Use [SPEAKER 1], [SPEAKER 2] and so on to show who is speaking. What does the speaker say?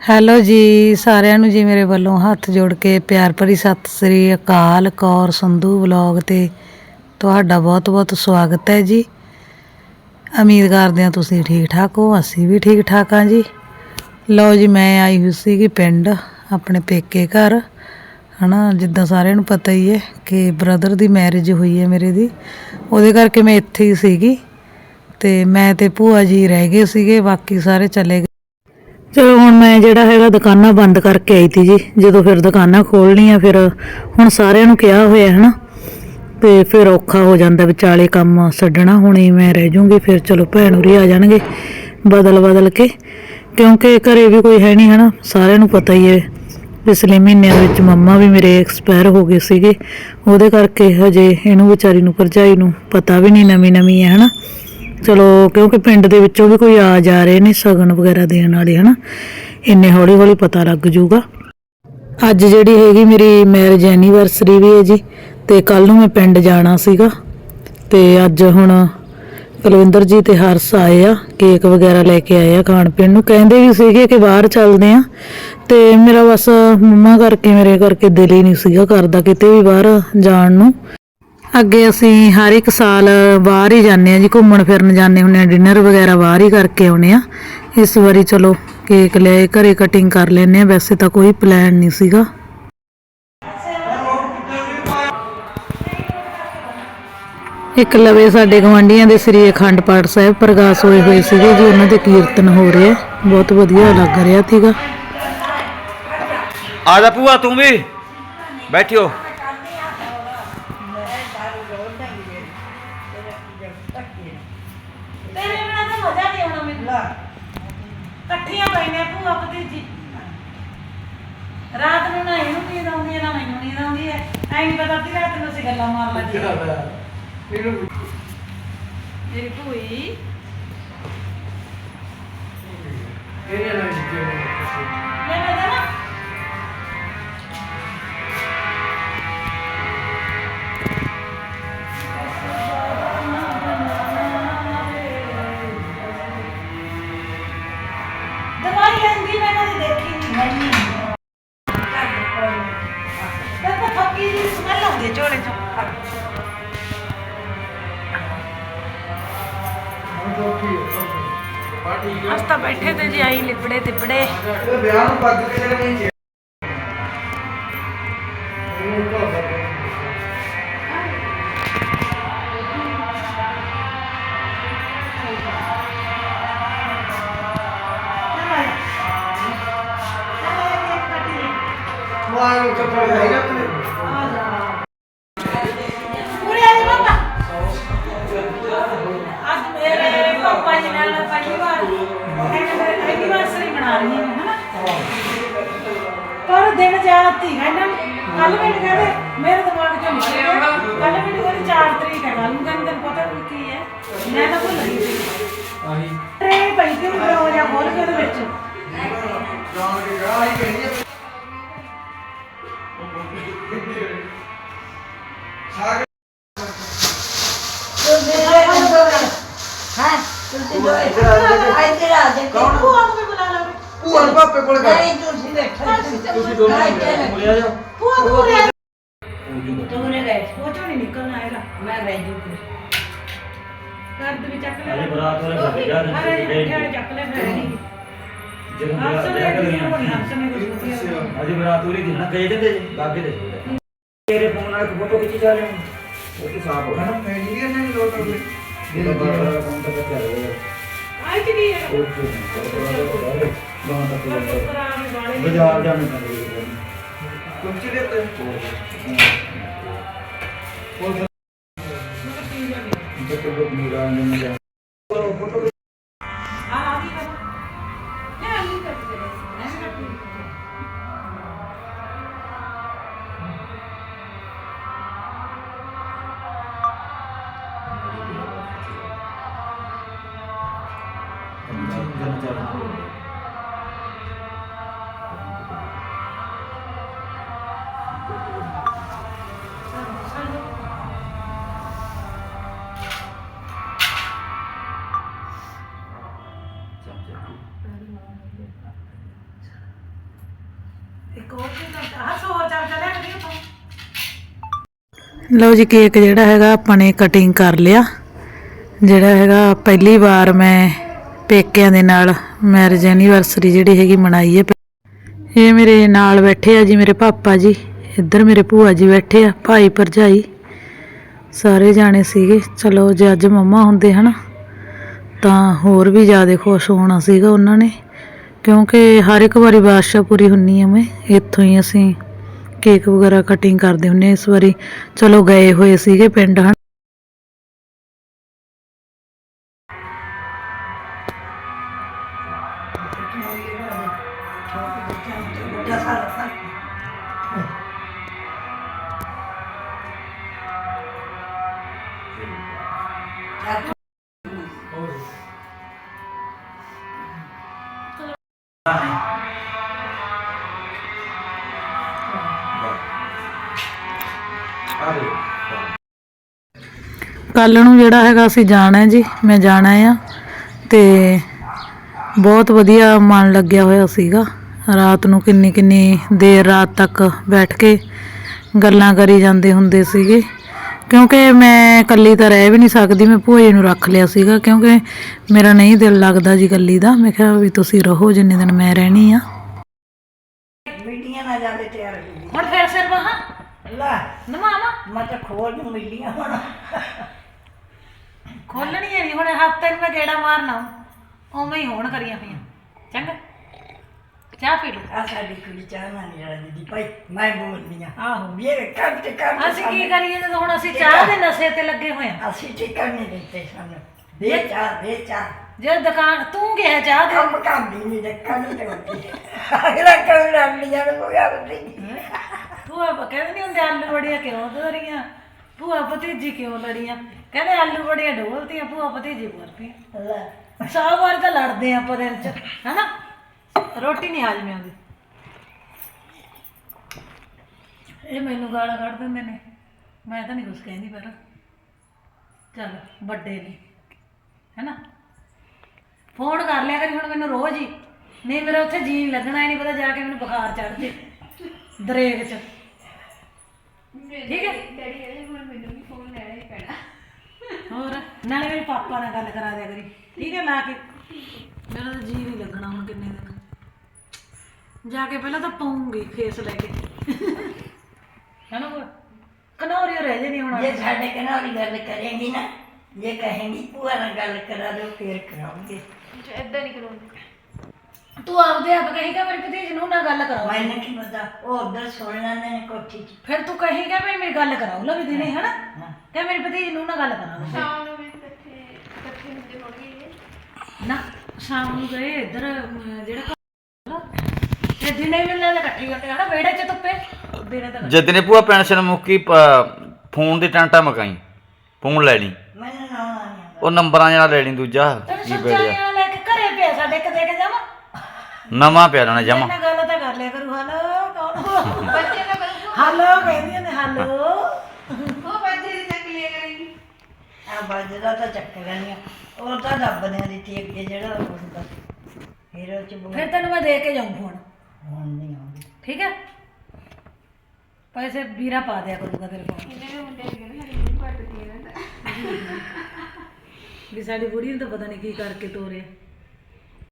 [SPEAKER 1] Hello ਜੀ, ਸਾਰਿਆਂ ਨੂੰ ਜੀ ਮੇਰੇ ਵੱਲੋਂ ਹੱਥ ਜੋੜ ਕੇ ਪਿਆਰ ਭਰੀ ਸਤਿ ਸ੍ਰੀ ਅਕਾਲ ਕੌਰ ਸੰਧੂ ਵਲੌਗ ਤੇ ਤੁਹਾਡਾ ਬਹੁਤ-ਬਹੁਤ ਸਵਾਗਤ ਹੈ ਜੀ। ਉਮੀਦ ਕਰਦੇ ਹਾਂ ਤੁਸੀਂ ਠੀਕ ਠਾਕ ਹੋ, ਅਸੀਂ ਵੀ ਠੀਕ ਠਾਕ ਹਾਂ ਜੀ। ਲਓ ਜੀ, ਮੈਂ ਆਈ ਹੋਈ ਸੀਗੀ ਪਿੰਡ, ਆਪਣੇ ਪੇਕੇ ਘਰ। ਹਨਾ, ਜਿੱਦਾਂ ਸਾਰਿਆਂ ਨੂੰ ਪਤਾ ਹੀ ਹੈ ਕਿ ਬ੍ਰਦਰ ਦੀ ਮੈਰਿਜ ਹੋਈ ਹੈ ਮੇਰੇ ਦੀ। ਉਹਦੇ ਕਰਕੇ ਮੈਂ ਇੱਥੇ ਹੀ ਸੀਗੀ ਤੇ ਮੈਂ ਤੇ ਭੂਆ ਜੀ ਰਹਿ ਗਏ ਸੀਗੇ, ਬਾਕੀ ਸਾਰੇ ਚਲੇ ਗਏ ਚਲੋ ਹੁਣ ਮੈਂ ਜਿਹੜਾ ਹੈਗਾ ਦੁਕਾਨਾਂ ਬੰਦ ਕਰਕੇ ਆਈ ਤੀ ਜੀ। ਜਦੋਂ ਫਿਰ ਦੁਕਾਨਾਂ ਖੋਲਣੀਆਂ ਫਿਰ ਹੁਣ ਸਾਰਿਆਂ ਨੂੰ ਕਿਹਾ ਹੋਇਆ ਹੈ ਨਾ ਤੇ ਫਿਰ ਔਖਾ ਹੋ ਜਾਂਦਾ ਵਿਚਾਲੇ ਕੰਮ ਛੱਡਣਾ, ਹੁਣੇ ਮੈਂ ਰਹਿ ਜੂੰਗੀ ਫਿਰ ਚਲੋ ਭੈਣ ਉਰੀ ਆ ਜਾਣਗੇ ਬਦਲ ਬਦਲ ਕੇ। ਕਿਉਂਕਿ ਘਰੇ ਵੀ ਕੋਈ ਹੈ ਨਹੀਂ ਹਨਾ ਸਾਰਿਆਂ ਨੂੰ ਪਤਾ ਹੀ ਹੈ, ਪਿਛਲੇ ਮਹੀਨਿਆਂ ਵਿੱਚ ਮੰਮਾ ਵੀ ਮੇਰੇ ਐਕਸਪਾਇਰ ਹੋ ਗਏ ਸੀਗੇ। ਉਹਦੇ ਕਰਕੇ ਹਜੇ ਇਹਨੂੰ ਵਿਚਾਰੀ ਨੂੰ, ਭਰਜਾਈ ਨੂੰ ਪਤਾ ਵੀ ਨਹੀਂ ਨਵੀਂ ਨਵੀਂ ਹੈ ਹਨਾ ਚਲੋ, ਕਿਉਂਕਿ ਪਿੰਡ ਦੇ ਵਿੱਚੋਂ ਵੀ ਕੋਈ ਆ ਜਾ ਰਹੇ ਨੇ ਸਗਨ ਵਗੈਰਾ ਦੇਣ ਵਾਲੇ, ਹਨਾ? ਇੰਨੇ ਹੌਲੀ ਹੌਲੀ ਪਤਾ ਲੱਗ ਜੂਗਾ ਅੱਜ ਜਿਹੜੀ ਹੈਗੀ ਮੇਰੀ ਮੈਰਿਜ ਐਨੀਵਰਸਰੀ ਵੀ ਹੈ ਜੀ, ਤੇ ਕੱਲ ਨੂੰ ਮੈਂ ਪਿੰਡ ਜਾਣਾ ਸੀਗਾ। ਤੇ ਅੱਜ ਹੁਣ ਕੁਲਵਿੰਦਰ ਜੀ ਤੇ ਹਰਸ ਆਏ ਆ, ਕੇਕ ਵਗੈਰਾ ਲੈ ਕੇ ਆਏ ਆ ਖਾਣ ਪੀਣ ਨੂੰ। ਕਹਿੰਦੇ ਵੀ ਸੀਗੇ ਕਿ ਬਾਹਰ ਚੱਲਦੇ ਆ, ਤੇ ਮੇਰਾ ਬਸ ਮੰਮਾ ਕਰਕੇ, ਮੇਰੇ ਕਰਕੇ ਦਿਲ ਹੀ ਨਹੀਂ ਸੀਗਾ ਕਰਦਾ ਕਿਤੇ ਵੀ ਬਾਹਰ ਜਾਣ ਨੂੰ। ਅੱਗੇ ਅਸੀਂ ਹਰ ਇੱਕ ਸਾਲ ਬਾਹਰ ਹੀ ਜਾਂਦੇ ਆ ਜੀ, ਘੁੰਮਣ ਫਿਰਨ ਜਾਂਦੇ ਹੁੰਦੇ ਆ ਡਿਨਰ ਵਗੈਰਾ ਬਾਹਰ ਹੀ ਕਰਕੇ ਆਉਨੇ ਆ ਇਸ ਵਾਰੀ ਚਲੋ ਕੇਕ ਲਿਆਏ ਘਰੇ ਕਟਿੰਗ ਕਰ ਲੈਨੇ ਆ ਵੈਸੇ ਤਾਂ ਕੋਈ ਪਲਾਨ ਨਹੀਂ ਸੀਗਾ। ਇੱਕ ਲਵੇ ਸਾਡੇ ਗਵਾਂਢੀਆਂ ਦੇ ਸ੍ਰੀ ਅਖੰਡ ਪਾਠ ਸਾਹਿਬ ਪ੍ਰਗਾਸ ਹੋਏ ਹੋਏ ਸੀਗੇ ਜੀ, ਉਹਨਾਂ ਦੇ ਕੀਰਤਨ ਹੋ ਰਹੇ ਬਹੁਤ ਵਧੀਆ ਲੱਗ ਰਿਹਾ ਸੀਗਾ।
[SPEAKER 2] ਆ ਜਾ ਭੂਆ, ਤੂੰ ਵੀ ਬੈਠਿਓ।
[SPEAKER 1] ਇਕੱਠੀਆਂ ਪੈਨੇ ਭੂਆ ਭਤੀਜੀ ਰਾਤ ਨੂੰ ਨਾ ਇਹਨੂੰ ਨੀਂਦ ਆਉਂਦੀ ਹੈ ਨਾ ਮੈਨੂੰ ਨੀਂਦ ਆਉਂਦੀ ਹੈ। ਐਂ ਨਹੀਂ ਪਤਾ ਕਿ ਰਾਤ ਨੂੰ ਅਸੀਂ ਗੱਲਾਂ ਮਾਰ ਲੱਗੇ ਮੇਰੀ ਭੂਈ। ਲੈ ਤਾਂ ਬੈਠੇ ਤੇ ਜੀ ਆਈ ਲਿਪੜੇ ਤਿਪੜੇ
[SPEAKER 2] ਵਿਆਹ ਨੂੰ ਪੱਗ ਕੇ ਨਹੀਂ
[SPEAKER 1] ਮੈਂ ਤਾਂ ਭੁੱਲ ਗਈ ਸੀ। ਟ੍ਰੇਨ ਪਈ ਤੇ ਉਹ ਜਾਂ ਖੋਲ ਕੇ ਉਹਦੇ ਵਿੱਚ।
[SPEAKER 2] ਜਾਣ ਕੇ ਗਾਹ ਹੀ? ਕਹਿੰਦੀ ਸਾਗ ਕੌਣ?
[SPEAKER 1] ਭੂਆ ਨੂੰ ਵੀ ਬੁਲਾ ਲਓ।
[SPEAKER 2] ਭੂਆ ਨੂੰ ਪਾਪੇ ਕੋਲ ਕਰ।
[SPEAKER 1] ਤੁਸੀਂ
[SPEAKER 2] ਦੋਨੋਂ ਮੁੜੇ ਆ ਜਾ।
[SPEAKER 1] ਭੂਆ ਨੂੰ ਬੁਲਾ ਉਹ ਚੋਂ ਨਹੀਂ ਨਿਕਲਣਾ ਹੈਗਾ ਕਰ ਦੇ ਵੀ ਚੱਕ ਲੈ।
[SPEAKER 3] ਅਰੇ ਬਰਾਤ ਵਾਲੇ ਵੱਡੇ ਜਾ ਰਹੇ
[SPEAKER 1] ਅਰੇ
[SPEAKER 3] ਨੇ
[SPEAKER 1] ਜਿਹੜੇ ਚੱਕ ਲੈ ਫਿਰ ਨਹੀਂ
[SPEAKER 3] ਜਦੋਂ ਬਰਾਤ
[SPEAKER 1] ਨੇ
[SPEAKER 3] ਵਿਆਹ
[SPEAKER 1] ਕਿਸੇ
[SPEAKER 3] ਕਰੀਆਂ
[SPEAKER 1] ਨੂੰ ਹਰਸ ਨੇ ਕੁਝ ਕੀਤਾ
[SPEAKER 3] ਅਜੇ ਬਰਾਤ ਉਰੀ ਦੀ ਨਾ ਗਏ ਕਹਿੰਦੇ ਜੀ ਬਾਗੇ ਦੇ ਤੇਰੇ ਫੋਨ ਨਾਲ ਫੋਟੋ ਖਿੱਚੀ ਜਾ ਰਹੇ ਉਹ ਤੇ ਸਾਫ਼ ਹੋ
[SPEAKER 2] ਨਹੀਂ ਇਹਨਾਂ ਨੂੰ ਲੋਟ ਆਉਂਦੇ
[SPEAKER 3] ਜਿਹੜਾ ਬਾਹਰ ਫੋਨ ਤੱਕ ਚੱਲ ਰਿਹਾ।
[SPEAKER 1] ਆਈ ਕਿ ਨਹੀਂ ਹੈ
[SPEAKER 3] ਤੇ ਬਾਹਰ ਤੱਕ
[SPEAKER 1] ਪਰ ਪੁੱਤਰਾ ਨੇ ਵਾਲੇ
[SPEAKER 3] ਬਾਜ਼ਾਰ ਜਾਣੇ ਪੈਂਦੇ
[SPEAKER 2] ਕੁਝ ਦੇ ਤੇ
[SPEAKER 3] ਜਿੱਥੇ ਲੋਕ ਮੀਰਾ ਨੇ ਜਾ ਫੋਟੋ
[SPEAKER 1] ਆ ਆ ਲਓ ਜੀ ਕੇਕ ਜਿਹੜਾ ਹੈਗਾ ਆਪਾਂ ਨੇ ਕਟਿੰਗ ਕਰ ਲਿਆ। ਜਿਹੜਾ ਹੈਗਾ ਪਹਿਲੀ ਵਾਰ ਮੈਂ ਪੇਕਿਆਂ ਦੇ ਨਾਲ ਮੈਰਿਜ ਐਨੀਵਰਸਰੀ ਜਿਹੜੀ ਹੈਗੀ ਮਨਾਈ ਹੈ। ਇਹ ਮੇਰੇ ਨਾਲ ਬੈਠੇ ਆ ਜੀ, ਮੇਰੇ ਪਾਪਾ ਜੀ। ਇੱਧਰ ਮੇਰੇ ਭੂਆ ਜੀ ਬੈਠੇ ਆ, ਭਾਈ ਭਰਜਾਈ। ਸਾਰੇ ਜਾਣੇ ਸੀਗੇ। ਚਲੋ ਜੇ ਅੱਜ ਮੰਮਾ ਹੁੰਦੇ ਹਨਾ, ਤਾਂ ਹੋਰ ਵੀ ਜ਼ਿਆਦਾ ਖੁਸ਼ ਹੋਣਾ ਸੀਗਾ ਉਹਨਾਂ ਨੇ। ਕਿਉਂਕਿ ਹਰ ਇੱਕ ਵਾਰੀ ਬਾਦਸ਼ਾਹ ਪੂਰੀ ਹੁੰਨੀ ਆ ਮੈਂ ਇੱਥੋਂ ਹੀ ਅਸੀਂ ਕੇਕ ਵਗੈਰਾ ਕਟਿੰਗ ਕਰਦੇ ਹੁੰਨੇ ਆ। ਇਸ ਵਾਰੀ ਚਲੋ ਗਏ ਹੋਏ ਸੀਗੇ ਪਿੰਡ ਹਨ
[SPEAKER 2] ਆ
[SPEAKER 1] ਕੱਲ ਨੂੰ ਜਿਹੜਾ ਹੈਗਾ ਅਸੀਂ ਜਾਣਾ ਜੀ ਮੈਂ ਜਾਣਾ ਆ ਤੇ ਬਹੁਤ ਵਧੀਆ ਮਨ ਲੱਗਿਆ ਹੋਇਆ ਸੀਗਾ। ਰਾਤ ਨੂੰ ਕਿੰਨੀ ਕਿੰਨੀ ਦੇਰ ਰਾਤ ਤੱਕ ਬੈਠ ਕੇ ਗੱਲਾਂ ਕਰੀ ਜਾਂਦੇ ਹੁੰਦੇ ਸੀਗੇ। ਕਿਉਂਕਿ ਮੈਂ ਇਕੱਲੀ ਤਾਂ ਰਹਿ ਵੀ ਨਹੀਂ ਸਕਦੀ ਮੈਂ ਜੀ ਨੂੰ ਰੱਖ ਲਿਆ ਸੀਗਾ ਕਿਉਂਕਿ ਮੇਰਾ ਨਹੀਂ ਦਿਲ ਲੱਗਦਾ ਜੀ ਇਕੱਲੀ ਦਾ। ਮੈਂ ਕਿਹਾ ਵੀ ਤੁਸੀਂ ਰਹੋ ਜਿੰਨੇ ਦਿਨ ਮੈਂ ਰਹਿਣੀ ਆ।
[SPEAKER 4] ਮਿੱਡੀਆਂ ਨਾ ਜਾਵੇ ਤਿਆਰ
[SPEAKER 1] ਹੁਣ ਫੇਰ ਸਿਰ ਬਾਹਾਂ
[SPEAKER 4] ਲੈ
[SPEAKER 1] ਨਮਾਵਾ।
[SPEAKER 4] ਮੈਂ ਤਾਂ ਖੋਲ ਨੂੰ ਮਿੱਡੀਆਂ ਹੁਣ।
[SPEAKER 1] ਖੋਲਣੀ ਹੈ ਨਹੀਂ ਹੁਣ ਹਫ਼ਤੇ ਨੂੰ ਮੈਂ ਗੇੜਾ ਮਾਰਨਾ। ਉਵੇਂ ਹੀ ਹੋਣ ਕਰੀਆਂ ਪਈਆਂ ਚੰਗਾ। ਚਾਹ ਪੀ ਲਓ।
[SPEAKER 4] ਆ ਸਾਡੀ ਕੁੜੀ ਚਾਹ ਨਾ ਨਹੀਂ ਰਲਦੀ ਭਾਈ ਮੈਂ ਬੋਲਦੀ ਆ
[SPEAKER 1] ਆਹੋ
[SPEAKER 4] ਇਹ ਕੰਮ ਤੇ ਕੰਮ
[SPEAKER 1] ਅਸੀਂ ਕੀ ਕਰੀਏ ਜਦੋਂ ਹੁਣ ਅਸੀਂ ਚਾਹ ਦੇ ਨਸ਼ੇ ਤੇ ਲੱਗੇ ਹੋਏ ਆ
[SPEAKER 4] ਅਸੀਂ ਠੇਕਾ ਨਹੀਂ ਦਿੱਤੇ ਸਾਨੂੰ। ਦੇ ਚਾਹ ਦੇ ਚਾਹ।
[SPEAKER 1] ਜੇ ਦੁਕਾਨ ਤੂੰ ਗਿਆ ਚਾਹ ਦੇ?
[SPEAKER 4] ਕੰਮ ਕੰਮ ਨਹੀਂ ਰੱਖਾ ਨਹੀਂ ਟੋਟੀ ਅਗਲਾ ਕੰਮ ਲਿਆ ਨੂੰ ਹੋਇਆ ਬਤੀ
[SPEAKER 1] ਭੂਆ ਕਹਿੰਦੇ ਨਹੀਂ ਹੁੰਦੇ ਆਲੂ ਬੜੀਆਂ ਕਿਉਂ ਲੜੀਆਂ ਭੂਆ ਭਤੀਜੀ ਕਿਉਂ ਲੜੀਆਂ? ਕਹਿੰਦੇ ਆਲੂ ਬੜੀਆਂ ਡੋਲਤੀਆਂ ਭੂਆ ਭਤੀਜੀ ਬੋਲਤੀ
[SPEAKER 4] ਲੈ
[SPEAKER 1] ਸੌ ਵਾਰ ਤਾਂ ਲੜਦੇ ਆਪਾਂ ਦਿਨ ਚ, ਹੈਨਾ? ਰੋਟੀ ਨਹੀਂ ਹਾਜ਼ਮੇ ਆਉਂਦੀ। ਇਹ ਮੈਨੂੰ ਗਾਲਾਂ ਕੱਢ ਦਿੰਦੇ ਨੇ। ਮੈਂ ਤਾਂ ਨਹੀਂ ਕੁਝ ਕਹਿੰਦੀ ਪਰ, ਚੱਲ, ਵੱਡੇ ਨੇ, ਹੈਨਾ? ਫੋਨ ਕਰ ਲਿਆ ਕਰੀ, ਹੁਣ ਮੈਨੂੰ ਰੋਜ਼ ਹੀ। ਨਹੀਂ, ਮੇਰਾ ਉੱਥੇ ਜੀਣ ਲੱਗਣਾ ਹੀ ਨਹੀਂ ਪਤਾ ਜਾ ਕੇ ਮੈਨੂੰ ਬੁਖਾਰ ਚੜ ਜੇ ਦਰੇਗ ਚ। ਠੀਕ ਹੈ?
[SPEAKER 5] ਡੈਡੀ ਕਹਿੰਦੇ ਹੁਣ ਮੈਨੂੰ ਵੀ ਫੋਨ ਲੈਣਾ ਹੀ ਪੈਣਾ
[SPEAKER 1] ਹੋਰ ਨਾਲੇ ਮੇਰੇ ਪਾਪਾ ਨਾਲ ਗੱਲ ਕਰਾ ਦਿਆ ਕਰੀ। ਠੀਕ ਹੈ ਲਾ ਕੇ। ਮੇਰਾ ਤਾਂ ਜੀ ਨਹੀਂ ਲੱਗਣਾ ਹੁਣ ਕਿੰਨੇ ਦਿਨ। ਜਾ ਕੇ ਪਹਿਲਾਂ ਤਾਂ ਪਾਉਂਗੀ ਫੇਸ ਲੈ ਕੇ। ਹਨਾ ਰਹਿ ਜੇ ਨਹੀਂ ਹੁਣ।
[SPEAKER 4] ਜੇ ਸਾਡੇ ਕਨਾਂ ਦੀ ਗੱਲ ਕਰੇਂਗੀ ਨਾ ਜੇ ਕਹੇਂਗੀ ਭੂਆ ਨਾਲ ਗੱਲ ਕਰਾ ਦਿਓ ਫੇਰ ਕਰਾਉਂਗੇ।
[SPEAKER 5] ਇਦਾਂ ਨਹੀਂ ਕਰਾਉਂਦੇ।
[SPEAKER 1] ਤੂੰ ਆਪਦੇ ਆਪ ਕਹੇਗਾ ਮੇਰੀ ਭਤੀਜ ਨੂੰ ਨਾ ਗੱਲ ਕਰਾਓ
[SPEAKER 4] ਲੈਂਦੇ ਨੇ ਕੋਠੀ 'ਚ।
[SPEAKER 1] ਫਿਰ ਤੂੰ ਕਹੇਗਾ ਵੀ ਮੇਰੀ ਗੱਲ ਕਰਾਓ ਲਵੀ ਦਿਨੇ ਹਨਾ? ਮੇਰੀ ਭਤੀਜ ਨੂੰ ਨਾ ਗੱਲ ਕਰਾਓ।
[SPEAKER 5] ਸ਼ਾਮ ਨੂੰ ਵੀ ਇਕੱਠੇ ਹੁੰਦੇ ਹੋਣਗੇ
[SPEAKER 1] ਨਾ ਸ਼ਾਮ ਨੂੰ ਗਏ ਇੱਧਰ ਅਮ, ਜਿਹੜਾ ਘਰ- ਤੇ ਦਿਨੇ ਵੀ ਨਾਲ ਇਕੱਠੇ ਹੁੰਦੇ ਹਨਾ ਵਿਹੜੇ 'ਚ ਧੁੱਪੇ ਦਿਨੇ ਤਾਂ
[SPEAKER 3] ਜਿੱਦਨੇ ਭੂਆ ਪੈਨਸ਼ਨ ਮੁੱਕੀ ਪ- ਫੋਨ ਦੀ ਟਾਂਟਾ ਮਕਾਈ ਫੋਨ ਲੈ ਲਈ।
[SPEAKER 4] ਮੈਨੂੰ ਨਾ
[SPEAKER 3] ਉਹ ਨੰਬਰਾਂ ਜਿਹੜਾ ਲੈ ਲਈ ਦੂਜਾ
[SPEAKER 1] ਤੈਨੂੰ
[SPEAKER 3] ਕੀ
[SPEAKER 1] ਸੱਚਾ
[SPEAKER 3] ਪੜਿਆ
[SPEAKER 1] ਯਾਰ ਲੈ ਕੇ ਘਰੇ ਪਿਆ ਸਾਡੇ ਇੱਕ ਦੇ ਕੇ ਜਾਵਾਂ
[SPEAKER 3] ਨਵਾਂ ਪਿਆ ਲੈਣਾ ਜਮਾ।
[SPEAKER 1] ਇਹਨਾਂ ਗੱਲ ਤਾਂ ਕਰ ਲਿਆ ਕਰੂ ਹਲੋ ਕੌਣ? ਹੋ
[SPEAKER 5] ਬੱਚੇ ਦਾ ਕਰੂਗਾ
[SPEAKER 1] ਹਲੋ ਕਹਿੰਦੀਆਂ ਨੇ ਹਲੋ।
[SPEAKER 5] ਉਹ ਬੱਚੇ ਦੀ ਚੱਕ ਲਿਆ ਕਰੇਗੀ।
[SPEAKER 4] ਆ ਬਾਜਦਾ ਤਾਂ ਚੱਕਰ ਨਹੀਂ। ਉਹ ਤਾਂ ਰੱਬਦਿਆਂ ਦੀ ਤੀ ਅੱਗੇ ਜਿਹੜਾ ਉਹ ਹੁੰਦਾ ਫਿਰ ਉਹ ਚ ਬੋਲ
[SPEAKER 1] ਫਿਰ ਤੈਨੂੰ ਮੈਂ ਦੇ ਕੇ ਜਾਊਂ ਫੋਨ
[SPEAKER 4] ਹੁਣ ਨਹੀਂ ਆਉਂਦੀ।
[SPEAKER 1] ਠੀਕ ਹੈ? ਪੈਸੇ ਵੀਰਾ ਪਾ ਦਿਆ ਕਰੂਗਾ ਤੇਰੇ
[SPEAKER 5] ਇਹਨੇ ਵੀ ਨੇ ਸਾਡੀ ਨਹੀਂ ਪੜਦੀ ਇਹਨਾਂ ਦਾ
[SPEAKER 1] ਵੀ ਸਾਡੀ ਬੁੜੀ ਨੂੰ ਤਾਂ ਪਤਾ ਨਹੀਂ ਕੀ ਕਰਕੇ ਤੋਰਿਆ